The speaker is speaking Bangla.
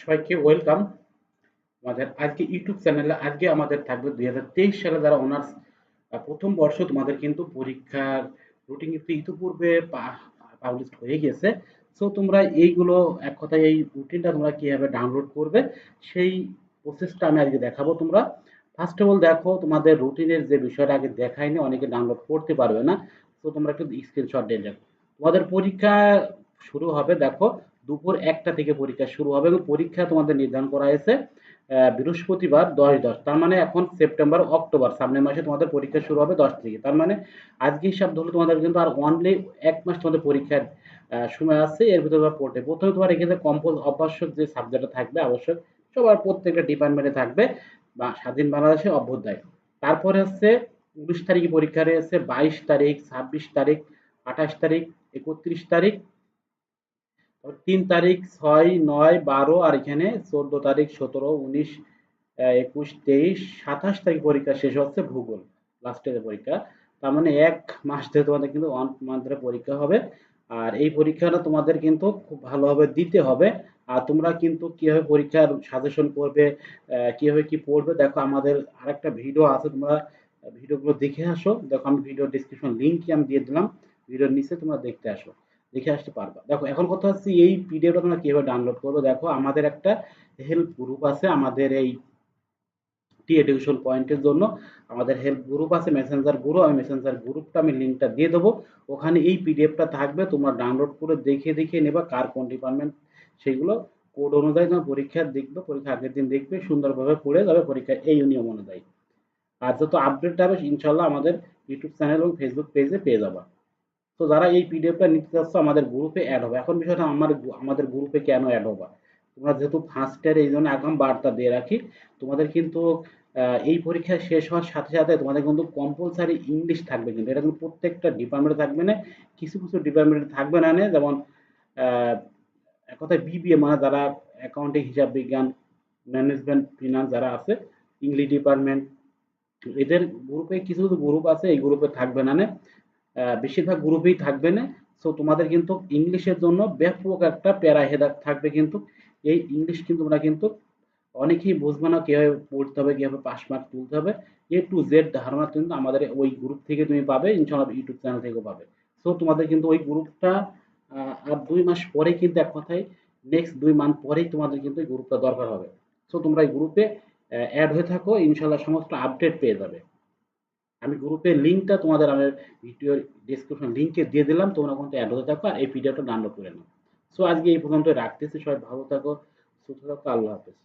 সবাইকে ওয়েলকাম আমাদের। আজকে ইউটিউব চ্যানেলে আজকে আমাদের থাকবে দুই হাজার তেইশ সালে যারা অনার্স প্রথম বর্ষ তোমাদের কিন্তু পরীক্ষার রুটিন কিন্তু ইতিপূর্বে পাবলিশ হয়ে গেছে। সো তোমরা এইগুলো এক কথায় এই রুটিনটা তোমরা কীভাবে ডাউনলোড করবে, সেই প্রসেসটা আমি আজকে দেখাবো তোমরা। ফার্স্ট অফ অল দেখো, তোমাদের রুটিনের যে বিষয়টা আগে দেখায়নি, অনেকে ডাউনলোড করতে পারবে না। তো তোমরা একটু স্ক্রিনশট দিয়ে দেখো। তোমাদের পরীক্ষা শুরু হবে, দেখো দুপুর একটা থেকে পরীক্ষা শুরু হবে এবং পরীক্ষা তোমাদের নির্ধারণ করা হয়েছে বৃহস্পতিবার দশ দশ। তার মানে এখন সেপ্টেম্বর, অক্টোবর, সামনের মাসে তোমাদের পরীক্ষা শুরু হবে দশ থেকে। তার মানে আজকে হিসাব ধরলে তোমাদের কিন্তু আর অনলি এক মাস তোমাদের পরীক্ষার সময় আছে, এর ভিতরে পড়তে। প্রথমে তোমার এখানে কম্পোজ অবশ্যক যে সাবজেক্টটা থাকবে আবশ্যক, সবার প্রত্যেকটা ডিপার্টমেন্টে থাকবে, বা স্বাধীন বাংলাদেশে অভ্যুদয়। তারপরে হচ্ছে উনিশ তারিখে পরীক্ষা রয়েছে, বাইশ তারিখ, ছাব্বিশ তারিখ, আঠাশ তারিখ, একত্রিশ তারিখ তিন তারিখ ছয়, নয়, বারো আর এখানে চোদ্দ তারিখ সতেরো, উনিশ একুশ, তেইশ, সাতাশ তারিখ পরীক্ষা শেষ হচ্ছে ভূগোল লাস্টের পরীক্ষা। তার মানে এক মাস ধরে তোমাদের কিন্তু ওয়ান মান্থের পরীক্ষা হবে। আর এই পরীক্ষাটা তোমাদের কিন্তু খুব ভালোভাবে দিতে হবে। আর তোমরা কিন্তু কীভাবে পরীক্ষার সাজেশন করবে কীভাবে কি পড়বে, দেখো আমাদের আরেকটা ভিডিও আছে, তোমরা ভিডিওগুলো দেখে আসো। দেখো আমি ভিডিও ডিসক্রিপশন লিঙ্ক আমি দিয়ে দিলাম। ভিডিওর নিচে তোমরা দেখতে আসো। দেখে আসতে পারবা। দেখো, এখন কথা হচ্ছে এই পিডিএফটা তোমরা কীভাবে ডাউনলোড করবে? দেখো, আমাদের একটা হেল্প গ্রুপ আছে আমাদের এই টি এডুকেশন পয়েন্টের জন্য। আমাদের হেল্প গ্রুপ আছে মেসেঞ্জার গ্রুপ আমি মেসেঞ্জার গ্রুপটা আমি লিঙ্কটা দিয়ে দেবো। ওখানে এই পিডিএফটা থাকবে, তোমরা ডাউনলোড করে দেখে দেখে নেবা কার কোন ডিপার্টমেন্ট সেগুলো কোড অনুযায়ী তোমার পরীক্ষা দেখবে পরীক্ষা আগের দিন দেখবে, সুন্দরভাবে পড়ে যাবে পরীক্ষা এই নিয়ম অনুযায়ী। আর যত আপডেট হবে ইনশাল্লাহ আমাদের ইউটিউব চ্যানেল এবং ফেসবুক পেজে পেয়ে যাবা। তো যারা এই পিডিএফটা নিতে চাচ্ছ, আমাদের গ্রুপে অ্যাড হবে। এখন বিষয়টা আমার আমাদের গ্রুপে কেন অ্যাড হবা? তোমরা যেহেতু ফার্স্ট ইয়ার এই জন্য আগাম বার্তা দিয়ে রাখি, তোমাদের কিন্তু এই পরীক্ষা শেষ হওয়ার সাথে সাথে তোমাদের কিন্তু কম্পালসারি ইংলিশ থাকবে কিন্তু। এটা কিন্তু প্রত্যেকটা ডিপার্টমেন্টে থাকবে না, কিছু কিছু ডিপার্টমেন্টে থাকবে না যেমন এক কথায় বিবিএ মানে যারা অ্যাকাউন্টিং হিসাব বিজ্ঞান ম্যানেজমেন্ট ফিনান্স যারা আছে ইংলিশ ডিপার্টমেন্ট এদের গ্রুপে কিছু কিছু গ্রুপ আছে, এই গ্রুপে থাকবে না বেশিরভাগ গ্রুপেই থাকবে না। সো তোমাদের কিন্তু ইংলিশের জন্য ব্যাপক একটা প্যারা হেদা থাকবে কিন্তু। এই ইংলিশ কিন্তু তোমরা কিন্তু অনেকেই বুঝবে না কীভাবে পড়তে হবে, কীভাবে পাস মার্ক তুলতে হবে। এ টু জেড ধারণা কিন্তু আমাদের ওই গ্রুপ থেকে তুমি পাবে, ইনশাল্লাহ ইউটিউব চ্যানেল থেকেও পাবে। সো তোমাদের কিন্তু ওই গ্রুপটা আর দুই মাস পরে কিন্তু এক কথায় নেক্সট দুই মান্থ পরেই তোমাদের কিন্তু এই গ্রুপটা দরকার হবে। সো তোমরা এই গ্রুপে অ্যাড হয়ে থাকো, ইনশাল্লাহ সমস্ত আপডেট পেয়ে যাবে। আমি গ্রুপের লিঙ্কটা তোমাদের আমার ভিডিওর ডিসক্রিপশন লিঙ্কে দিয়ে দিলাম, তোমরা কিন্তু অ্যাড হতে থাকো আর এই ভিডিওটা ডাউনলোড করে নাও। সো আজকে এই পর্যন্ত রাখতেছি, সবাই ভালো থাকো, সুস্থ থাকো, আল্লাহ হাফেজ।